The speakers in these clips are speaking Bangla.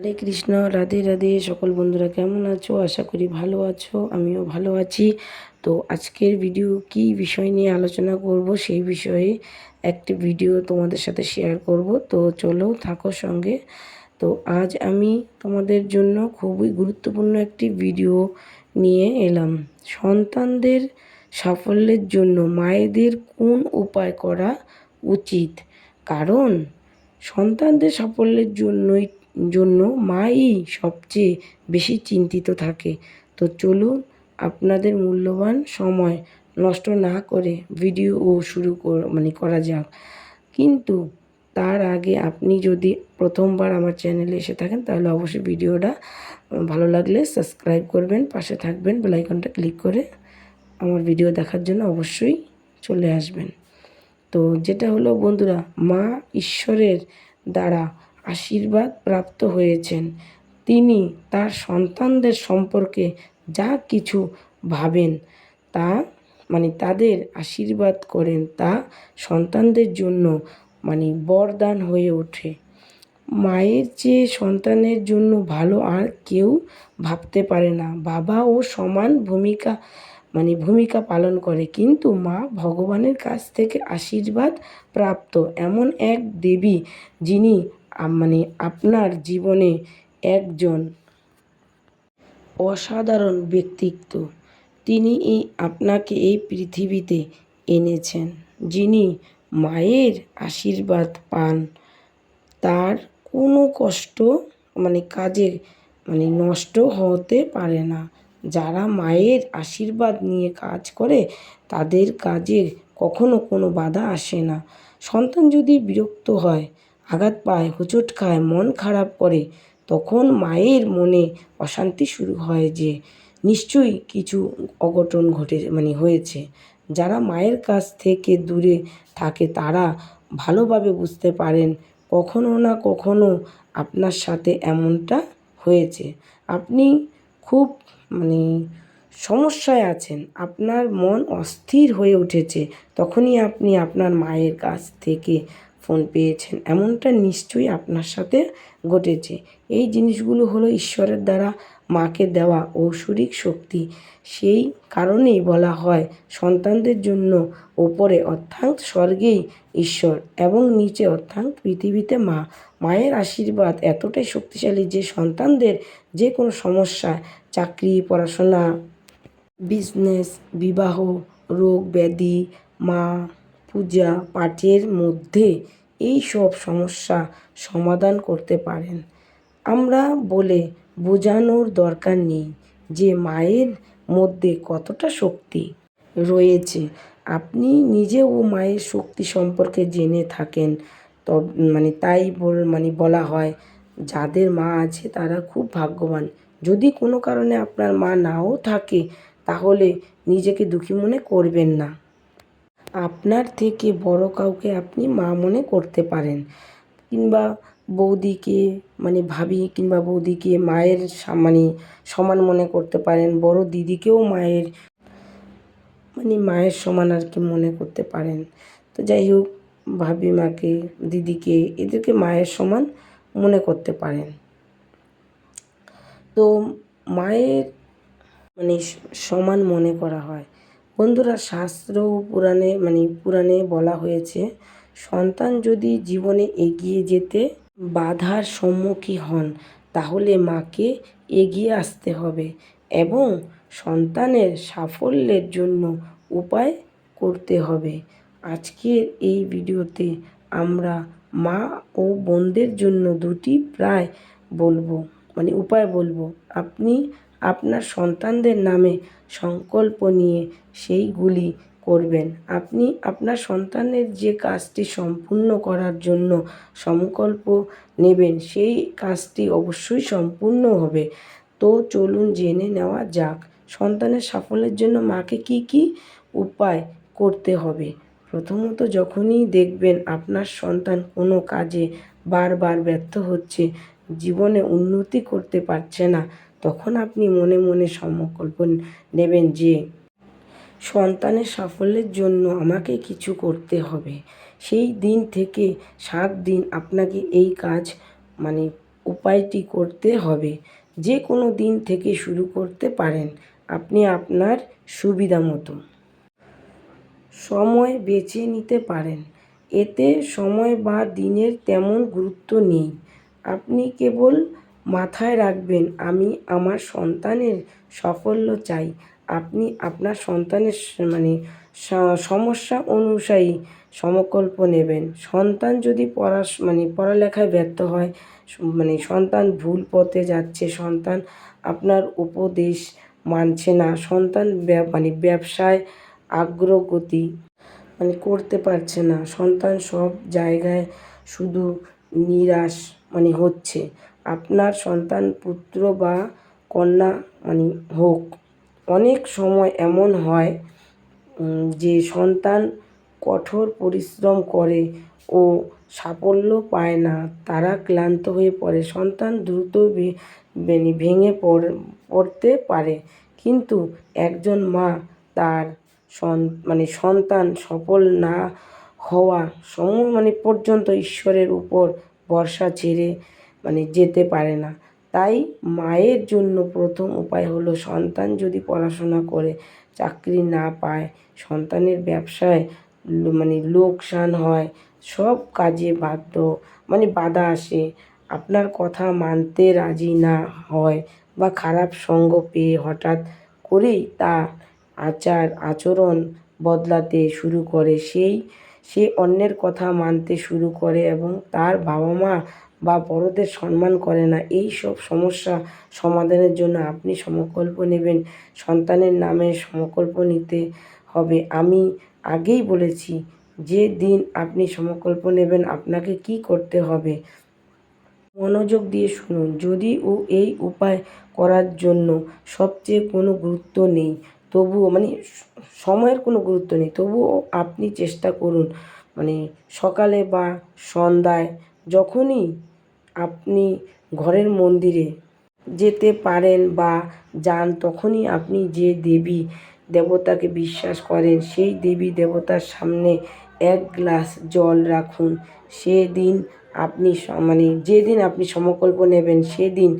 হরে কৃষ্ণ, রাধে রাধে। সকল বন্ধুরা কেমন আছো? আশা করি ভালো আছো, আমিও ভালো আছি। তো আজকের ভিডিও কি বিষয় নিয়ে আলোচনা করব? সেই বিষয়ে একটি ভিডিও তোমাদের সাথে শেয়ার করব। তো চলো, থাকো সঙ্গে। তো আজ আমি তোমাদের জন্য খুবই গুরুত্বপূর্ণ একটি ভিডিও নিয়ে এলাম। সন্তানদের সাফল্যের জন্য মায়েদের কোন উপায় করা উচিত? কারণ সন্তানদের সাফল্যের জন্যই জন্য মাই সবচেয়ে বেশি চিন্তিত থাকে। তো চলুন আপনাদের মূল্যবান সময় নষ্ট না করে ভিডিও শুরু মানে করা যাক। কিন্তু তার আগে আপনি যদি প্রথমবার আমার চ্যানেলে এসে থাকেন, তাহলে অবশ্যই ভিডিওটা ভালো লাগলে সাবস্ক্রাইব করবেন, পাশে থাকবেন বেলাইকনটা ক্লিক করে আমার ভিডিও দেখার জন্য অবশ্যই চলে আসবেন। তো যেটা হলো বন্ধুরা, মা ঈশ্বরের দ্বারা আশীর্বাদ প্রাপ্ত হয়েছেন। তিনি তার সন্তানদের সম্পর্কে যা কিছু ভাবেন, তা মানে তাদের আশীর্বাদ করেন, তা সন্তানদের জন্য মানে বরদান হয়ে ওঠে। মায়ের চেয়ে সন্তানের জন্য ভালো আর কেউ ভাবতে পারে না। বাবা ও সমান ভূমিকা মানে ভূমিকা পালন করে, কিন্তু মা ভগবানের কাছ থেকে আশীর্বাদ প্রাপ্ত। এমন এক দেবী যিনি মানে আপনার জীবনে একজন অসাধারণ ব্যক্তিত্ব। তিনি আপনাকে এই পৃথিবীতে এনেছেন। যিনি মায়ের আশীর্বাদ পান। তার কোনো কষ্ট মানে কাজে মানে নষ্ট হতে পারে না। যারা মায়ের আশীর্বাদ নিয়ে কাজ করে, তাদের কাজে কখনো কোনো বাধা আসে না। সন্তান যদি বিরক্ত হয় আঘাত পায়, হোঁচট খায়, মন খারাপ করে, তখন মায়ের মনে অশান্তি শুরু হয় যে, নিশ্চয়ই কিছু অঘটন ঘটে মানে হয়েছে। যারা মায়ের কাছ থেকে দূরে থাকে, তারা ভালোভাবে বুঝতে পারেন কখনো না কখনো আপনার সাথে এমনটা হয়েছে। আপনি খুব মানে সমস্যায় আছেন, আপনার মন অস্থির হয়ে উঠেছে, তখনই আপনি আপনার মায়ের কাছ থেকে ফোন পেয়েছেন, এমনটা নিশ্চয়ই আপনার সাথে ঘটেছে। এই জিনিসগুলো হলো ঈশ্বরের দ্বারা মাকে দেওয়া ঔষধিক শক্তি। সেই কারণেই বলা হয়, সন্তানদের জন্য ওপরে অর্থাৎ স্বর্গেই ঈশ্বর এবং নিচে অর্থাৎ পৃথিবীতে মা। মায়ের আশীর্বাদ এতটাই শক্তিশালী যে সন্তানদের যে কোনো সমস্যা, চাকরি, পড়াশোনা, বিজনেস, বিবাহ, রোগ, ব্যাধি, মা, পূজা, পাঠের মধ্যে এই সব সমস্যা সমাধান করতে পারেন। আমরা বলে বোঝানোর দরকার নেই যে মায়ের মধ্যে কতটা শক্তি রয়েছে। আপনি নিজেও মায়ের শক্তি সম্পর্কে জেনে থাকেন। তব মানে তাই বল মানে বলা হয়, যাদের মা আছে তারা খুব ভাগ্যবান। যদি কোনো কারণে আপনার মা নাও থাকে, তাহলে নিজেকে দুঃখী মনে করবেন না। আপনার থেকে বড় কাউকে আপনি মা মনে করতে পারেন। কিংবা বৌদিকে মানে ভাবি কিংবা বৌদিকে মায়ের মানে সমান মনে করতে পারেন, বড় দিদিকেও মায়ের মানে মায়ের সমান আর কি মনে করতে পারেন। তো যাই হোক, ভাবি মাকে, দিদিকে, এদেরকে মায়ের সমান মনে করতে পারেন। তো মায়ের মানে সমান মনে করা হয়। বন্ধুরা শাস্ত্র পুরাণে মানে পুরাণে বলা হয়েছে, সন্তান যদি জীবনে এগিয়ে যেতে বাধার সম্মুখীন হন, তাহলে মাকে এগিয়ে আসতে হবে এবং সন্তানের সাফল্যের জন্য উপায় করতে হবে। আজকের এই ভিডিওতে আমরা মা ও বোনদের জন্য দুটি প্রায় বলব মানে উপায় বলব। আপনি আপনার সন্তানদের নামে সংকল্প নিয়ে সেইগুলি করবেন। আপনি আপনার সন্তানের যে কাজটি সম্পূর্ণ করার জন্য সংকল্প নেবেন, সেই কাজটি অবশ্যই সম্পূর্ণ হবে। তো চলুন জেনে নেওয়া যাক, সন্তানের সাফল্যের জন্য মাকে কি কি উপায় করতে হবে। প্রথমত যখনই দেখবেন আপনার সন্তান কোনো কাজে বারবার ব্যর্থ হচ্ছে, জীবনে উন্নতি করতে পারছে না তখন আপনি মনে মনে সংকল্প নেবেন যে, সন্তানের সাফল্যের জন্য আমাকে কিছু করতে হবে। সেই দিন থেকে সাত দিন আপনাকে এই কাজ মানে উপায়টি করতে হবে। যে কোনো দিন থেকে শুরু করতে পারেন। আপনি আপনার সুবিধা মতো। সময় বেছে নিতে পারেন। এতে সময় বা দিনের তেমন গুরুত্ব নেই। আপনি কেবল মাথায় রাখবেন, আমি আমার সন্তানের সাফল্য চাই। আপনি আপনার সন্তানের মানে সমস্যা অনুযায়ী সমকল্প নেবেন। সন্তান যদি পড়াশ মানে পড়ালেখায় ব্যর্থ হয় মানে সন্তান ভুল পথে যাচ্ছে, সন্তান আপনার উপদেশ মানছে না, সন্তান মানে ব্যবসায় আগ্রগতি মানে করতে পারছে না, সন্তান সব জায়গায় শুধু নিরাশ মানে হচ্ছে। আপনার সন্তান, পুত্র বা কন্যা মানে হোক, অনেক সময় এমন হয় যে সন্তান কঠোর পরিশ্রম করে ও সাফল্য পায় না, তারা ক্লান্ত হয়ে পড়ে। সন্তান দ্রুত মানে ভেঙে পড়- পড়তে পারে, কিন্তু একজন মা তার মানে সন্তান সফল না হওয়া সম মানে পর্যন্ত ঈশ্বরের উপর ভরসা ছেড়ে মানে যেতে পারে না। তাই মায়ের জন্য প্রথম উপায় হলো সন্তান যদি পড়াশোনা করে, চাকরি না পায়, সন্তানের ব্যবসায় মানে লোকসান হয়, সব কাজে বাধ্য মানে বাধা আসে, আপনার কথা মানতে রাজি না হয় বা খারাপ সঙ্গ পেয়ে হঠাৎ করেই তা আচার আচরণ বদলাতে শুরু করে, সেই সে অন্যের কথা মানতে শুরু করে এবং তার বাবা মা বা বড়দের সম্মান করে না। এই সব সমস্যা সমাধানের জন্য আপনি সমকল্প নেবেন। সন্তানের নামে সমকল্প নিতে হবে। আমি আগেই বলেছি, যে দিন আপনি সমকল্প নেবেন, আপনাকে কি করতে হবে? মনোযোগ দিয়ে শুনুন। যদি ও এই উপায় করার জন্য সবচেয়ে কোনো গুরুত্ব নেই তবুও মানে সময়ের কোনো গুরুত্ব নেই। তবুও আপনি চেষ্টা করুন মানে সকালে বা সন্ধ্যায় যখনই আপনি ঘরের মন্দিরে যেতে পারেন বা যান, তখনই আপনি যে দেবী দেবতাকে বিশ্বাস করেন, সেই দেবী দেবতার সামনে এক গ্লাস জল রাখুন। সেদিন আপনি মানে যেদিন আপনি সমকল্প নেবেন, সেদিন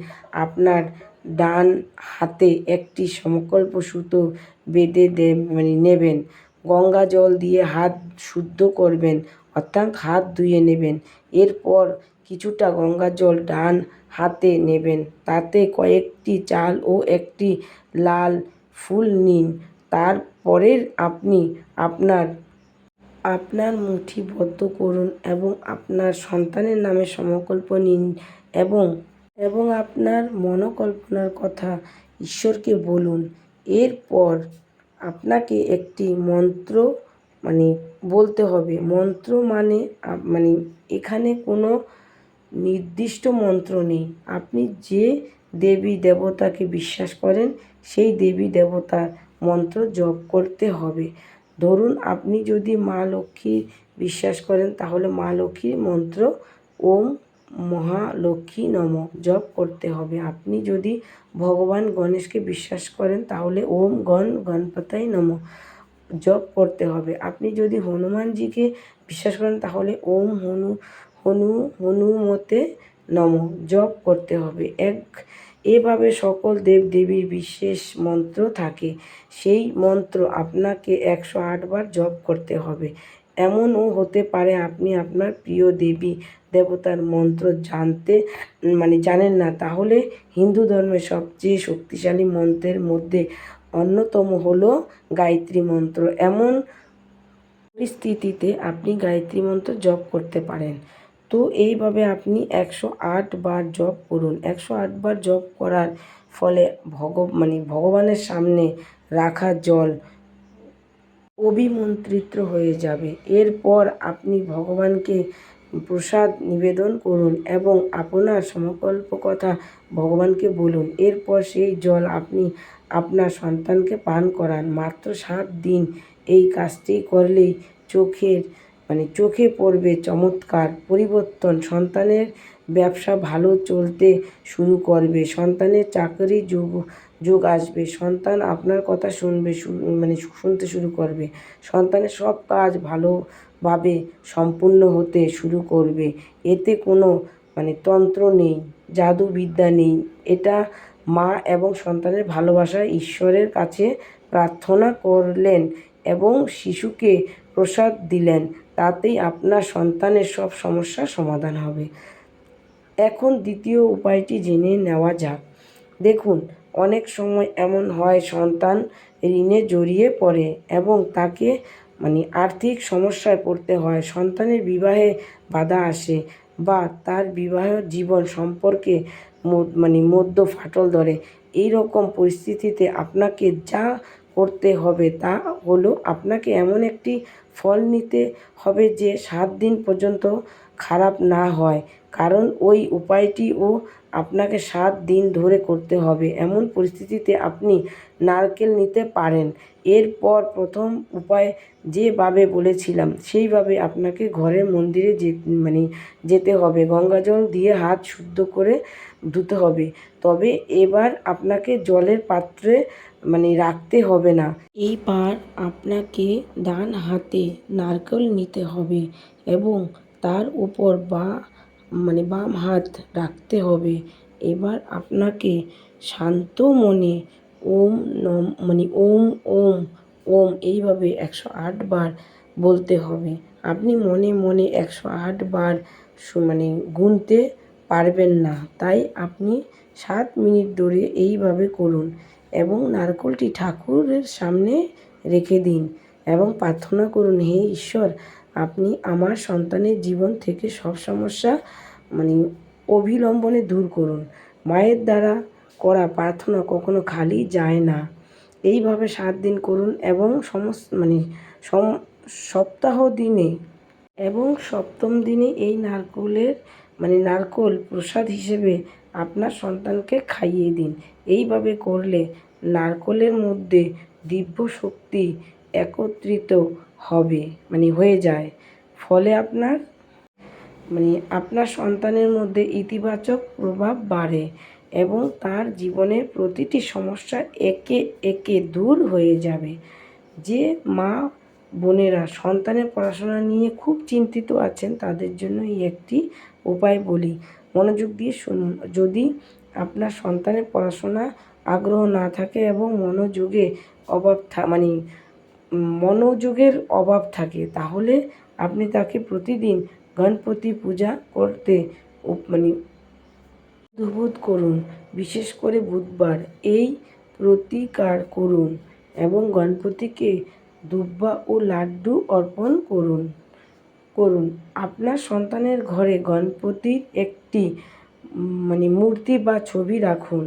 আপনার ডান হাতে একটি সমকল্প সুতো বেঁধে দে মানে নেবেন। গঙ্গা জল দিয়ে হাত শুদ্ধ করবেন, অর্থাৎ হাত ধুয়ে নেবেন। এরপর কিছুটা গঙ্গা জল ডান হাতে নেবেন। তাতে কয়েকটি চাল ও একটি লাল ফুল নিন। তারপরের আপনি আপনার আপনার মুঠিবদ্ধ করুন এবং আপনার সন্তানের নামে সমকল্প নিন এবং এবং আপনার মনোকল্পনার কথা ঈশ্বরকে বলুন। এরপর আপনাকে একটি মন্ত্র মানে বলতে হবে। মন্ত্র মানে মানে এখানে কোনো নির্দিষ্ট মন্ত্র নেই। আপনি যে দেবী দেবতাকে বিশ্বাস করেন, সেই দেবী দেবতার মন্ত্র জপ করতে হবে। ধরুন আপনি যদি মা লক্ষ্মী বিশ্বাস করেন, তাহলে মা লক্ষ্মীর মন্ত্র ওম মহালক্ষ্মী নম জপ করতে হবে। আপনি যদি ভগবান গণেশকে বিশ্বাস করেন, তাহলে ওম গণ গণপতাই নম জপ করতে হবে। আপনি যদি হনুমানজিকে বিশ্বাস করেন, তাহলে ওম হনু হনু, হনুমতে নম জপ করতে হবে। এক, এভাবে সকল দেব দেবীর বিশেষ মন্ত্র থাকে। সেই মন্ত্র আপনাকে একশো আটবার জপ করতে হবে। এমনও হতে পারে আপনি আপনার প্রিয় দেবী দেবতার মন্ত্র জানতে মানে জানেন না, তাহলে হিন্দু ধর্মের সবচেয়ে শক্তিশালী মন্ত্রের মধ্যে অন্যতম হলো গায়ত্রী মন্ত্র। এমন পরিস্থিতিতে আপনি গায়ত্রী মন্ত্র জপ করতে পারেন। তো এইভাবে আপনি একশো আট বার জপ করুন। একশো আট বার জপ করার ফলে ভগ মানে ভগবানের সামনে রাখা জল অভিমন্ত্রিত হয়ে যাবে। এরপর আপনি ভগবানকে প্রসাদ নিবেদন করুন এবং আপনার সমকল্প কথা ভগবানকে বলুন। এরপর সেই জল আপনি আপনার সন্তানকে পান করান। মাত্র সাত দিন এই কাজটি করলেই চোখের মানে চোখে পড়বে চমৎকার পরিবর্তন। সন্তানের ব্যবসা ভালো চলতে শুরু করবে। সন্তানের চাকরি যোগ যোগ আসবে। সন্তান আপনার কথা শুনবে মানে শুনতে শুরু করবে। সন্তানের সব কাজ ভালোভাবে সম্পূর্ণ হতে শুরু করবে। এতে কোনো মানে তন্ত্র নেই, জাদুবিদ্যা নেই। এটা মা এবং সন্তানের ভালোবাসা ঈশ্বরের কাছে প্রার্থনা করলেন এবং শিশুকে প্রসাদ দিলেন। তাতেই আপনার সন্তানের সব সমস্যার সমাধান হবে। এখন দ্বিতীয় উপায়টি জেনে নেওয়া যাক। দেখুন, অনেক সময় এমন হয় সন্তান ঋণে জড়িয়ে পড়ে এবং তাকে মানে আর্থিক সমস্যায় পড়তে হয়, সন্তানের বিবাহে বাধা আসে বা তার বিবাহ জীবন সম্পর্কে মানে মধ্য ফাটল ধরে। এই রকম পরিস্থিতিতে আপনাকে যা করতে হবে তা হলো আপনাকে এমন একটি ফল নিতে হবে যে সাত দিন পর্যন্ত খারাপ না হয়। কারণ ওই উপায়টিও আপনাকে সাত দিন ধরে করতে হবে। এমন পরিস্থিতিতে আপনি নারকেল নিতে পারেন। এরপর প্রথম উপায় যেভাবে বলেছিলাম, সেইভাবে আপনাকে ঘরের মন্দিরে যে মানে যেতে হবে। গঙ্গাজল দিয়ে হাত শুদ্ধ করে ধুতে হবে। তবে এবার আপনাকে জলের পাত্রে মানে রাখতে হবে না। এইবার আপনাকে ডান হাতে নারকেল নিতে হবে এবং তার উপর বা মানে বাম হাত রাখতে হবে। এবার আপনাকে শান্ত মনে ওম নম মানে ওম ওম ওম এইভাবে একশো আট বার বলতে হবে। আপনি মনে মনে একশো আট বার মানে গুনতে পারবেন না। তাই আপনি সাত মিনিট ধরে এইভাবে করুন এবং নারকেলটি ঠাকুরের সামনে রেখে দিন এবং প্রার্থনা করুন, হে ঈশ্বর আপনি আমার সন্তানের জীবন থেকে সব সমস্যা মানে অবিলম্বনে দূর করুন। মায়ের দ্বারা করা প্রার্থনা কখনো খালি যায় না। এইভাবে সাত দিন করুন এবং সমস্ত মানে সম, সপ্তাহ দিনে এবং সপ্তম দিনে এই নারকোলের মানে নারকোল প্রসাদ হিসেবে আপনার সন্তানকে খাইয়ে দিন। এইভাবে করলে নারকোলের মধ্যে দিব্য শক্তি একত্রিত হবে মানে হয়ে যায়। ফলে আপনার মানে আপনার সন্তানের মধ্যে ইতিবাচক প্রভাব বাড়ে এবং তার জীবনের প্রতিটি সমস্যা একে একে দূর হয়ে যাবে। যে মা বোনেরা সন্তানের পড়াশোনা নিয়ে খুব চিন্তিত আছেন, তাদের জন্য এই একটি উপায় বলি। মনোযোগ দিয়ে শুনুন, যদি আপনার সন্তানের পড়াশোনা আগ্রহ না থাকে এবং মনোযোগে অভাব মানে মনোযোগের অভাব থাকে, তাহলে আপনি তাকে প্রতিদিন গণপতি পূজা করতে মানে উদ্বুদ্ধ করুন। বিশেষ করে বুধবার এই প্রতিকার করুন এবং গণপতিকে দুব্বা ও লাড্ডু অর্পণ করুন। করুন। আপনার সন্তানের ঘরে গণপতির একটি মানে মূর্তি বা ছবি রাখুন।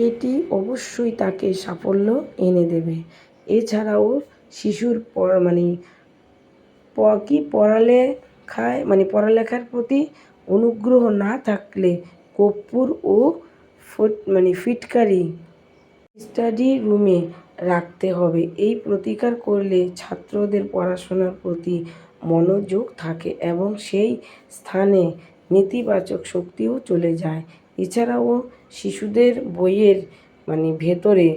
এটি অবশ্যই তাকে সাফল্য এনে দেবে। এছাড়াও শিশুর মানে কি পড়ালেখায় মানে পড়ালেখার প্রতি অনুগ্রহ না থাকলে কর্পূর ও ফুট মানে ফিটকারি স্টাডি রুমে রাখতে হবে। এই প্রতিকার করলে ছাত্রদের পড়াশোনার প্রতি মনোযোগ থাকে এবং সেই স্থানে নেতিবাচক শক্তিও চলে যায়। এছাড়াও শিশুদের বইয়ের মানে ভেতরে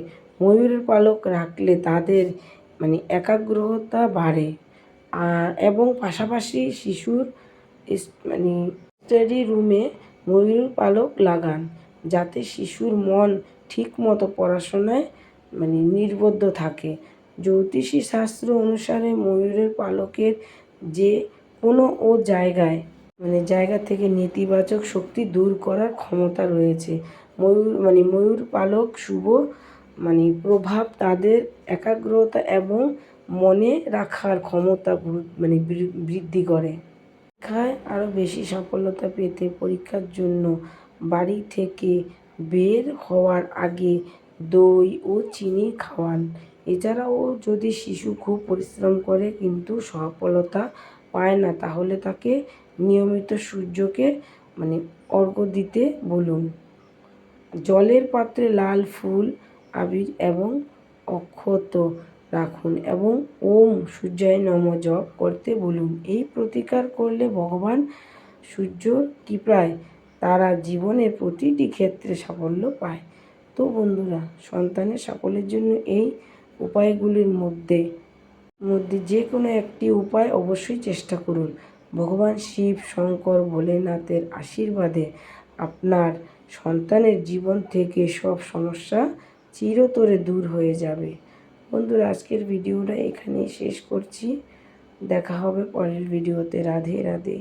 ময়ূরের পালক রাখলে তাদের একাগ্রতা বাড়ে। এবং পাশাপাশি শিশুর মানে স্টাডি রুমে ময়ূর পালক লাগান, যাতে শিশুর মন ঠিকমতো পড়াশোনায় মানে নির্বদ্ধ থাকে। জ্যোতিষী শাস্ত্র অনুসারে ময়ূরের পালকের যে কোনো ও জায়গায় মানে জায়গা থেকে নেতিবাচক শক্তি দূর করার ক্ষমতা রয়েছে। ময়ূর মানে ময়ূর পালক শুভ মানে প্রভাব তাদের একাগ্রতা এবং মনে রাখার ক্ষমতা মানে বৃদ্ধি করে। পরীক্ষায় আরও বেশি সফলতা পেতে পরীক্ষার জন্য বাড়ি থেকে বের হওয়ার আগে দই ও চিনি খাওয়ান। এছাড়াও যদি শিশু খুব পরিশ্রম করে কিন্তু সফলতা পায় না, তাহলে তাকে নিয়মিত সূর্যকে মানে অর্ঘ্য দিতে বলুন। জলের পাত্রে লাল ফুল আবির এবং অক্ষত রাখুন এবং ওম সূর্যায় নম জপ করতে বলুন। এই প্রতিকার করলে ভগবান সূর্য কৃপায় তারা জীবনের প্রতিটি ক্ষেত্রে সাফল্য পায়। তো বন্ধুরা, সন্তানের সাফল্যের জন্য এই উপায়গুলির মধ্যে মধ্যে যে কোনো একটি উপায় অবশ্যই চেষ্টা করুন। ভগবান শিব, শঙ্কর, ভোলেনাথের আশীর্বাদে আপনার সন্তানের জীবন থেকে সব সমস্যা চিরতরে দূর হয়ে যাবে। বন্ধুরা, আজকের ভিডিওটা এখানেই শেষ করছি। দেখা হবে পরের ভিডিওতে। রাধে রাধে।